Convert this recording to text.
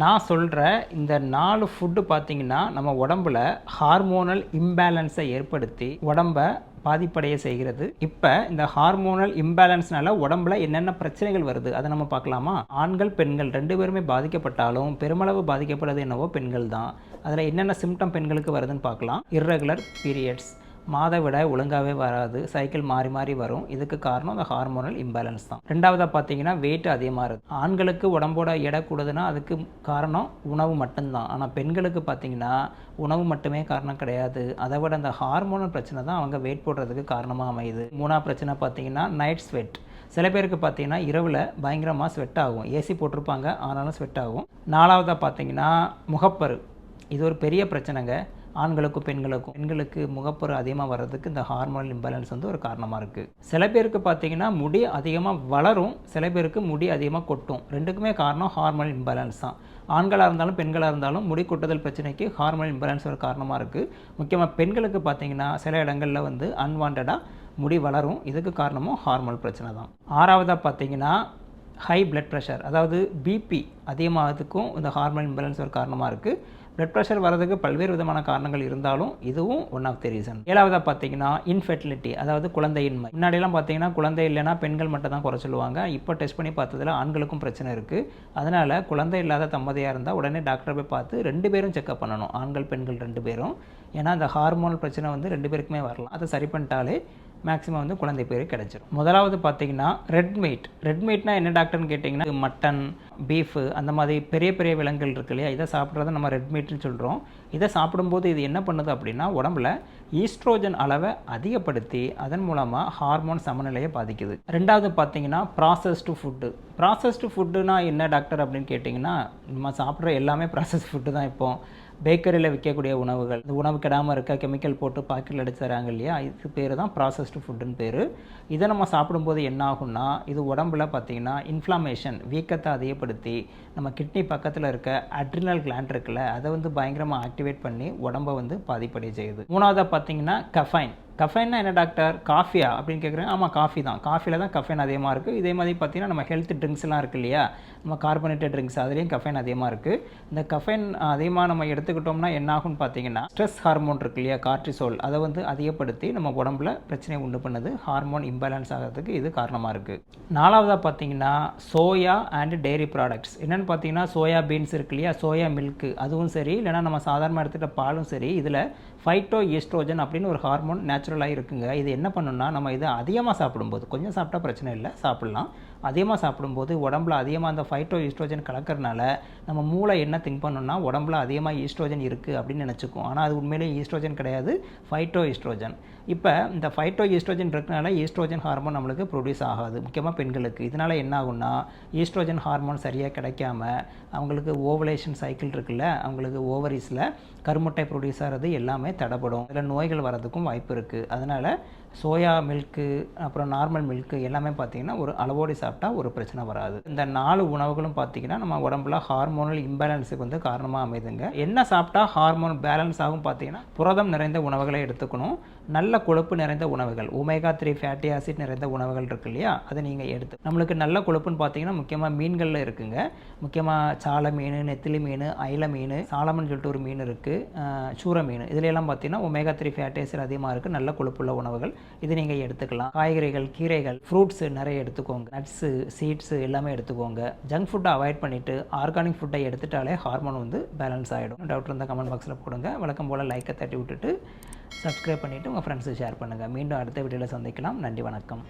நான் சொல்கிற இந்த நாலு ஃபுட்டு பார்த்திங்கன்னா நம்ம உடம்பில் ஹார்மோனல் இம்பேலன்ஸை ஏற்படுத்தி உடம்ப பாதிப்படைய செய்கிறது. இப்போ இந்த ஹார்மோனல் இம்பேலன்ஸ்னால உடம்புல என்னென்ன பிரச்சனைகள் வருது அதை நம்ம பார்க்கலாமா? ஆண்கள் பெண்கள் ரெண்டு பேருமே பாதிக்கப்பட்டாலும் பெருமளவு பாதிக்கப்படுறது என்னவோ பெண்கள் தான். அதில் என்னென்ன சிம்டம் பெண்களுக்கு வருதுன்னு பார்க்கலாம். இர்ரெகுலர் பீரியட்ஸ் மாதவிடாய் ஒழுங்காகவே வராது. சைக்கிள் மாறி மாறி வரும். இதுக்கு காரணம் அந்த ஹார்மோனல் இம்பேலன்ஸ் தான். ரெண்டாவதாக பார்த்தீங்கன்னா வெயிட் அதிகமாக இருக்குது ஆண்களுக்கு உடம்போட எடை கூடுதுன்னா அதுக்கு காரணம் உணவு மட்டும்தான். ஆனால் பெண்களுக்கு பார்த்தீங்கன்னா உணவு மட்டுமே காரணம் கிடையாது. அதை விட அந்த ஹார்மோனல் பிரச்சனை தான் அவங்க வெயிட் போடுறதுக்கு காரணமாக அமையுது. மூணாவது பிரச்சனை பார்த்தீங்கன்னா நைட் ஸ்வெட் சில பேருக்கு பார்த்தீங்கன்னா இரவில் பயங்கரமாக ஸ்வெட் ஆகும். ஏசி போட்டிருப்பாங்க ஆனாலும் ஸ்வெட் ஆகும். நாலாவதாக பார்த்தீங்கன்னா முகப்பரு. இது ஒரு பெரிய பிரச்சனைங்க. ஆண்களுக்கும் பெண்களுக்கும் பெண்களுக்கு முகப்பரு அதிகமாக வர்றதுக்கு இந்த ஹார்மோனல் இம்பேலன்ஸ் வந்து ஒரு காரணமாக இருக்குது சில பேருக்கு பார்த்தீங்கன்னா முடி அதிகமாக வளரும் சில பேருக்கு முடி அதிகமாக கொட்டும். ரெண்டுக்குமே காரணம் ஹார்மோனல் இம்பேலன்ஸ் தான். ஆண்களாக இருந்தாலும் பெண்களாக இருந்தாலும் முடி கொட்டுதல் பிரச்சனைக்கு ஹார்மோனல் இம்பேலன்ஸ் ஒரு காரணமாக இருக்குது முக்கியமாக பெண்களுக்கு பார்த்தீங்கன்னா சில இடங்களில் வந்து அன்வான்டாக முடி வளரும். இதுக்கு காரணமும் ஹார்மோன் பிரச்சனை தான். ஆறாவதாக பார்த்தீங்கன்னா ஹை பிளட் ப்ரெஷர் அதாவது பிபி அதிகமாகிறதுக்கும் இந்த ஹார்மோன் இம்பேலன்ஸ் ஒரு காரணமாக இருக்குது பிளட் ப்ரெஷர் வரதுக்கு பல்வேறு விதமான காரணங்கள் இருந்தாலும் இதுவும் ஒன் ஆஃப் தி ரீசன் ஏழாவதாக பார்த்தீங்கன்னா இன்ஃபெர்டிலிட்டி அதாவது குழந்தையின்மை. முன்னாடியெல்லாம் பார்த்தீங்கன்னா குழந்தை இல்லைன்னா பெண்கள் மட்டும் தான் குறை சொல்லுவாங்க. இப்போ டெஸ்ட் பண்ணி பார்த்ததுல ஆண்களுக்கும் பிரச்சனை இருக்குது அதனால் குழந்தை இல்லாத தம்பதியாக இருந்தால் உடனே டாக்டரை போய் பார்த்து ரெண்டு பேரும் செக்அப் பண்ணணும். ஆண்கள் பெண்கள் ரெண்டு பேரும். ஏன்னா அந்த ஹார்மோனல் பிரச்சனை வந்து ரெண்டு பேருக்குமே வரலாம். அதை சரி பண்ணிட்டாலே மேக்ஸிமம் வந்து குழந்தை பேர் கிடச்சிரும். முதலாவது பார்த்தீங்கன்னா ரெட் மீட் ரெட் மீட்னா என்ன டாக்டர்னு கேட்டிங்கன்னா மட்டன் பீஃபு அந்த மாதிரி பெரிய பெரிய விலங்குகள் இருக்கு இல்லையா? இதை சாப்பிட்றத நம்ம ரெட் மீட்னு சொல்கிறோம் இதை சாப்பிடும்போது இது என்ன பண்ணுது அப்படின்னா உடம்புல ஈஸ்ட்ரோஜன் அளவை அதிகப்படுத்தி அதன் மூலமாக ஹார்மோன் சமநிலையை பாதிக்குது. ரெண்டாவது பார்த்தீங்கன்னா ப்ராசஸ்டு ஃபுட்டு ப்ராசஸ்டு ஃபுட்டுனா என்ன டாக்டர் அப்படின்னு கேட்டிங்கன்னா நம்ம சாப்பிட்ற எல்லாமே ப்ராசஸ் ஃபுட்டு தான் இப்போது பேக்கரியில் விற்கக்கூடிய உணவுகள் இந்த உணவு கெடாமல் இருக்க கெமிக்கல் போட்டு பாக்கெட்டில் அடிச்சு தராங்க இல்லையா? இது பேர் தான் ப்ராசஸ்டு ஃபுட்டுன்னு பேர். இதை நம்ம சாப்பிடும்போது என்ன ஆகும்னா இது உடம்புல பார்த்தீங்கன்னா இன்ஃப்ளமேஷன் வீக்கத்தை அதிகப்படுத்தி நம்ம கிட்னி பக்கத்தில் இருக்க அட்ரினல் கிளாண்ட் இருக்குல்ல அதை வந்து பயங்கரமாக ஆக்டிவேட் பண்ணி உடம்பை வந்து பாதிப்படைய செய்யுது. மூணாவதாக பார்த்தீங்கன்னா கஃபைன் கஃபைன்னா என்ன டாக்டர்? காஃபியா? அப்படின்னு கேட்குறேன் ஆமாம் காஃபி தான். காஃபியில் தான் கஃபைன் அதிகமாக இருக்குது இதே மாதிரி பார்த்தீங்கன்னா நம்ம ஹெல்த் ட்ரிங்க்ஸ்லாம் இருக்கு இல்லையா? நம்ம கார்பனேட்டட் ட்ரிங்க்ஸ் அதுலேயும் கஃபைன் அதிகமாக இருக்குது இந்த கஃபைன் அதிகமாக நம்ம எடுத்துக்கிட்டோம்னா என்ன ஆகும்னு பார்த்தீங்கன்னா ஸ்ட்ரெஸ் ஹார்மோன் இருக்கு இல்லையா? கார்டிசோல் அதை வந்து அதிகப்படுத்தி நம்ம உடம்புல பிரச்சனை உண்டு பண்ணுது. ஹார்மோன் இம்பேலன்ஸ் ஆகிறதுக்கு இது காரணமாக இருக்குது நாலாவதாக பார்த்தீங்கன்னா சோயா அண்ட் டெய்ரி ப்ராடக்ட்ஸ் என்னென்னு பார்த்தீங்கன்னா சோயா பீன்ஸ் இருக்கு இல்லையா? சோயா மில்க்கு அதுவும் சரி. இல்லைனா நம்ம சாதாரணமாக எடுத்துகிட்ட பாலும் சரி. இதில் ஃபைட்டோ ஈஸ்ட்ரோஜன் அப்படின்னு ஒரு ஹார்மோன் நேச்சுரலாக இருக்குங்க. இது என்ன பண்ணுன்னா நம்ம இதை அதிகமாக சாப்பிடும்போது கொஞ்சம் சாப்பிட்டா பிரச்சனை இல்லை சாப்பிட்லாம். அதிகமாக சாப்பிடும்போது உடம்புல அதிகமாக அந்த ஃபைட்டோ ஈஸ்ட்ரோஜன் கலக்கறனால நம்ம மூளை என்ன திங்க் பண்ணணும்னா உடம்புல அதிகமாக ஈஸ்ட்ரோஜன் இருக்குது அப்படின்னு நினச்சிக்கும். ஆனால் அது உண்மையிலே ஈஸ்ட்ரோஜன் கிடையாது ஃபைட்டோ ஈஸ்ட்ரோஜன் இப்போ இந்த ஃபைட்டோ ஈஸ்ட்ரோஜன் இருக்கிறனால ஈஸ்ட்ரோஜன் ஹார்மோன் நம்மளுக்கு ப்ரொடியூஸ் ஆகாது. முக்கியமாக பெண்களுக்கு. இதனால் என்ன ஆகும்னா ஈஸ்ட்ரோஜன் ஹார்மோன் சரியாக கிடைக்காம அவங்களுக்கு ஓவலேஷன் சைக்கிள் இருக்குல்ல அவங்களுக்கு ஓவரிஸில் கருமுட்டை ப்ரொடியூஸ் ஆகிறது எல்லாமே தடைப்படும் இதில் நோய்கள் வரதுக்கும் வாய்ப்பு இருக்குது அதனால் சோயா மில்க்கு அப்புறம் நார்மல் மில்க்கு எல்லாமே பார்த்திங்கன்னா ஒரு அளவோடு சாப்பிட்டா ஒரு பிரச்சனை வராது. இந்த நாலு உணவுகளும் பார்த்திங்கன்னா நம்ம உடம்புல ஹார்மோனல் இம்பேலன்ஸுக்கு வந்து காரணமாக அமைதுங்க. என்ன சாப்பிட்டா ஹார்மோன் பேலன்ஸ் ஆகும் பார்த்தீங்கன்னா புரதம் நிறைந்த உணவுகளை எடுத்துக்கணும். நல்ல கொழுப்பு நிறைந்த உணவுகள் ஒமேகா த்ரீ ஃபேட்டி ஆசிட் நிறைந்த உணவுகள் இருக்கு இல்லையா? அதை நீங்கள் எடுத்து நம்மளுக்கு நல்ல கொழுப்புன்னு பார்த்தீங்கன்னா முக்கியமாக மீன்களில் இருக்குங்க. முக்கியமாக சால மீன் நெத்திலி மீன் அயில மீன் சாலமன் சொல்லிட்டு ஒரு மீன் இருக்குது சூர மீன். இதுலெல்லாம் பார்த்தீங்கன்னா ஒமேகா த்ரீ ஃபேட்டி ஆசிட் அதிகமாக இருக்குது நல்ல கொழுப்புள்ள உணவுகள். இது நீங்கள் எடுத்துக்கலாம். காய்கறிகள் கீரைகள் ஃப்ரூட்ஸு நிறைய எடுத்துக்கோங்க. நட்ஸு சீட்ஸு எல்லாமே எடுத்துக்கோங்க. ஜங்க் ஃபுட்டை அவாய்ட் பண்ணிவிட்டு ஆர்கானிக் ஃபுட்டை எடுத்துட்டாலே ஹார்மோன் வந்து பேலன்ஸ் ஆகிடும் டவுட் இருந்தால் கமெண்ட் பாக்ஸில் போடுங்க. வழக்கம் போல் லைக்கை தட்டி விட்டுட்டு சப்ஸ்கிரைப் பண்ணிவிட்டு உங்கள் ஃப்ரெண்ட்ஸு ஷேர் பண்ணுங்கள் மீண்டும் அடுத்த வீடியோவில் சந்திக்கலாம். நன்றி வணக்கம்.